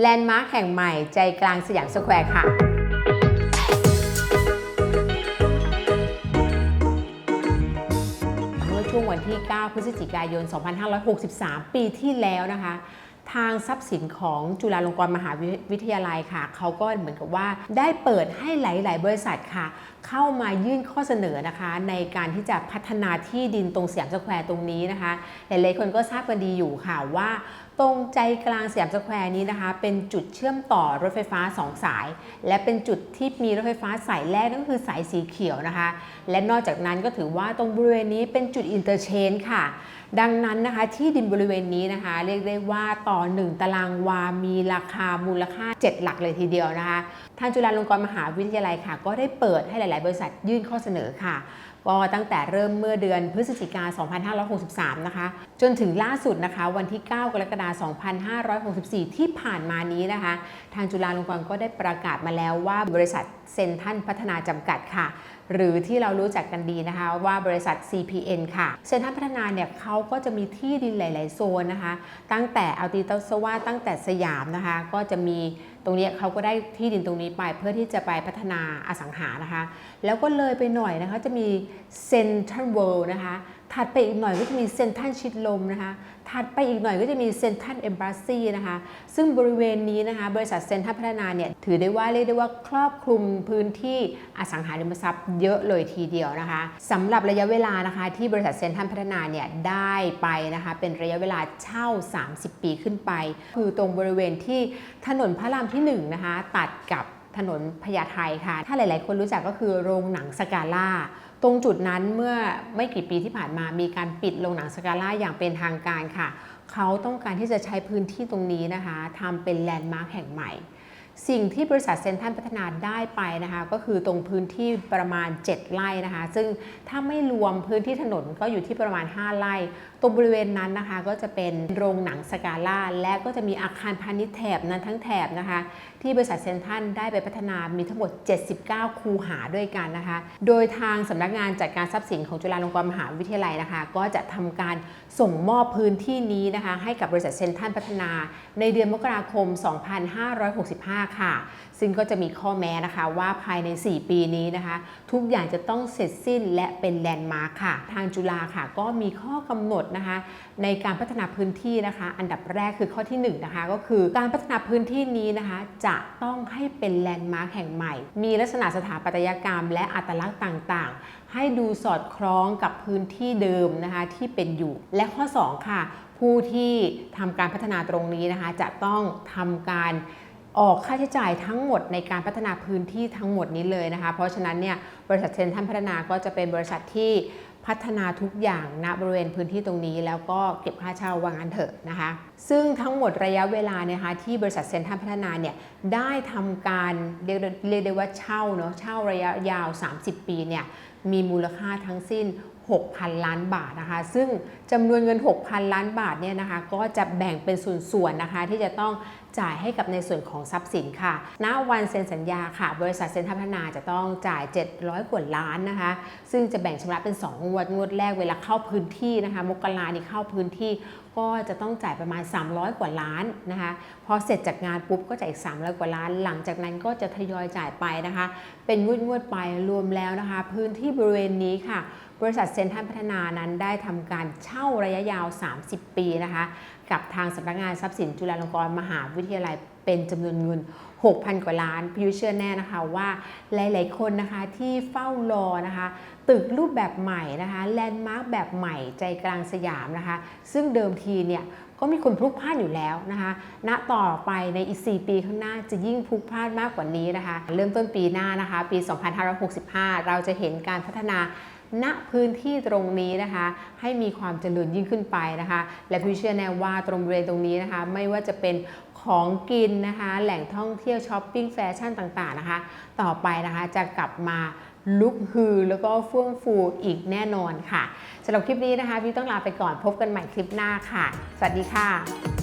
แลนด์มาร์คแห่งใหม่ใจกลางสยามสแควร์ค่ะเมื่อช่วงวันที่ 9 พฤศจิกายน 2563 ปีที่แล้วนะคะ ทางทรัพย์สินของจุฬาลงกรณ์มหาวิทยาลัยค่ะ เขาก็เหมือนกับว่าได้เปิดให้หลาย ๆ บริษัทค่ะ เข้ามายื่นข้อเสนอนะคะ ในการที่จะพัฒนาที่ดินตรงสยามสแควร์ตรงนี้นะคะ หลาย ๆ คนก็ทราบกันดีอยู่ค่ะว่าตรงใจกลางสยามสแควร์นี้นะคะ เป็นจุดเชื่อมต่อรถไฟฟ้า 2 สาย และเป็นจุดที่มีรถไฟฟ้าสายแรกนั่นก็คือสายสีเขียวนะคะ และนอกจากนั้นก็ถือว่าตรงบริเวณนี้เป็นจุดอินเตอร์เชนค่ะ ดังนั้นนะคะที่ดินบริเวณนี้นะคะ เรียกได้ว่าต่อ 1 ตารางวา มีราคามูลค่า 7 หลักเลยทีเดียวนะคะ ทางจุฬาลงกรณ์มหาวิทยาลัยค่ะ ก็ได้เปิดให้หลาย ๆ บริษัทยื่นข้อเสนอค่ะก็ตั้งแต่เริ่มเมื่อเดือนพฤศจิกา 2563 นะคะ จนถึงล่าสุดนะคะ วันที่ 9 กรกฎาคม 2564 ที่ผ่านมานี้นะคะ ทางจุฬาลงกรณ์ก็ได้ประกาศมาแล้วว่าบริษัท เซนทันพัฒนาจำกัดค่ะ หรือที่เรารู้จักกันดีนะคะว่าบริษัท CPN ค่ะเซนทรัลพัฒนาเนี่ยเขาก็จะมีที่ดินหลาย ๆ โซนนะคะ ตั้งแต่เอาตีเตสว่าตั้งแต่สยามนะคะ ก็จะมีตรงนี้เขาก็ได้ที่ดินตรงนี้ไปเพื่อที่จะไปพัฒนาอสังหานะคะ แล้วก็เลยไปหน่อยนะคะจะมีเซนทรัลเวิลด์นะคะ ถัดไปอีกหน่อยก็จะมีเซนทัลชิดลมนะคะ ถัดไปอีกหน่อยก็จะมีเซนทัลเอมบาซีนะคะ ซึ่งบริเวณนี้นะคะ บริษัทเซนทัลพัฒนาเนี่ยถือได้ว่าเรียกได้ว่าครอบคลุมพื้นที่อสังหาริมทรัพย์เยอะเลยทีเดียวนะคะสำหรับระยะเวลานะคะ ที่บริษัทเซนทัลพัฒนาเนี่ยได้ไปนะคะ เป็นระยะเวลาเช่า 30 ปีขึ้นไป คือตรงบริเวณที่ถนนพระรามที่1นะคะตัดกับ ถนนพญาไทค่ะ ถ้าหลาย ๆ คนรู้จักก็คือโรงหนังสกาล่า ตรงจุดนั้นเมื่อไม่กี่ปีที่ผ่านมามีการปิดโรงหนังสกาล่าอย่างเป็นทางการค่ะ เขาต้องการที่จะใช้พื้นที่ตรงนี้นะคะทำเป็นแลนด์มาร์คแห่งใหม่ สิ่งที่บริษัทเซนทรัลพัฒนาได้ไปนะคะ ก็คือตรงพื้นที่ประมาณ 7 ไร่นะคะ ซึ่งถ้าไม่รวมพื้นที่ถนนก็อยู่ที่ประมาณ 5 ไร่ตรงบริเวณนั้นนะคะก็จะเป็นโรงหนังสกาล่าและก็จะมีอาคารพาณิชย์แถบนั้นทั้งแถบนะคะ ที่บริษัทเซนทรัลได้ไปพัฒนามีทั้งหมด 79 คูหาด้วยกันนะคะ โดยทางสำนักงานจัดการทรัพย์สินของจุฬาลงกรณ์มหาวิทยาลัยนะคะ ก็จะทำการส่งมอบพื้นที่นี้นะคะ ให้กับบริษัทเซนทรัลพัฒนา ในเดือนมกราคม 2565 ค่ะ ซึ่งก็จะมีข้อแม้นะคะว่าภายใน 4 ปีนี้นะคะ ทุกอย่างจะต้องเสร็จสิ้นและเป็นแลนด์มาร์คค่ะ ทางจุฬาค่ะก็มีข้อกำหนดนะคะในการพัฒนาพื้นที่นะคะ อันดับแรกคือข้อที่1นนะคะก็คือการพัฒนาพื้นที่นี้นะคะจะต้องให้เป็นแลนด์มาร์คแห่งใหม่ มีลักษณะสถาปัตยกรรม และอัตลักษณ์ต่างๆ ให้ดูสอดคล้องกับพื้นที่เดิมนะคะที่เป็นอยู่ และข้อ 2 ค่ะ ผู้ที่ทำการพัฒนาตรงนี้นะคะ จะต้องทำการออกค่าใช้จ่ายทั้งหมดในการพัฒนาพื้นที่ทั้งหมดนี้เลยนะคะ เพราะฉะนั้นเนี่ยบริษัทเซนทรัลพัฒนาก็จะเป็นบริษัทที่ พัฒนาทุกอย่างณบริเวณพื้นที่ตรงนี้ แล้วก็เก็บค่าเช่าวางกันเถอะนะคะ ซึ่งทั้งหมดระยะเวลาเนี่ยคะที่บริษัทเซ็นทรัลพัฒนาเนี่ยได้ทำการเรียกเรียกได้ว่าเช่าเนาะเช่าระยะยาว 30 ปีเนี่ยมีมูลค่าทั้งสิ้น 6,000 ล้านบาทนะคะ ซึ่งจำนวนเงิน 6,000 ล้านบาทเนี่ยนะคะ ก็จะแบ่งเป็นส่วนๆนะคะ ที่จะต้องจ่ายให้กับในส่วนของทรัพย์สินค่ะ ณ วันเซ็นสัญญาค่ะ บริษัทเซ็นทรัลพัฒนาจะต้องจ่าย 700 กว่าล้านนะคะ ซึ่งจะแบ่งชำระเป็น 2 งวด งวดแรกเวลาเข้าพื้นที่นะคะ มกรานี่เข้าพื้นที่ ก็จะต้องจ่ายประมาณ 300 กว่าล้านนะคะพอเสร็จจากงานปุ๊บก็จ่ายอีก300กว่าล้าน หลังจากนั้นก็จะทยอยจ่ายไปนะคะ เป็นงวดงวดไปรวมแล้วนะคะ พื้นที่บริเวณนี้ค่ะ บริษัทเซนทรัลพัฒนานั้นได้ทำการเช่าระยะยาว 30 ปีนะคะ กับทางสำนักงานทรัพย์สินจุฬาลงกรณ์มหาวิทยาลัย เป็นจำนวนเงิน 6,000 กว่าล้านพี่ยุ้ยเชื่อแน่นะคะว่าหลาย ๆ คนนะคะที่เฝ้ารอนะคะ ตึกรูปแบบใหม่นะคะแลนด์มาร์คแบบใหม่ใจกลางสยามนะคะ ซึ่งเดิมทีเนี่ยก็มีคนพลุกพล่านอยู่แล้วนะคะณต่อไปในอีก 4 ปีข้างหน้าจะยิ่งพลุกพล่านมากกว่านี้นะคะ เริ่มต้นปีหน้านะคะ ปี 2565 เราจะเห็นการพัฒนาณพื้นที่ตรงนี้นะคะ ให้มีความเจริญยิ่งขึ้นไปนะคะ และพี่เชื่อแน่ว่าตรงบริเวณตรงนี้นะคะ ไม่ว่าจะเป็น ของกินนะคะ แหล่งท่องเที่ยวช้อปปิ้งแฟชั่นต่างๆนะคะ ต่อไปนะคะจะกลับมาลุกฮือแล้วก็เฟื่องฟูอีกแน่นอนค่ะสำหรับคลิปนี้นะคะ พี่ต้องลาไปก่อนพบกันใหม่คลิปหน้าค่ะ สวัสดีค่ะ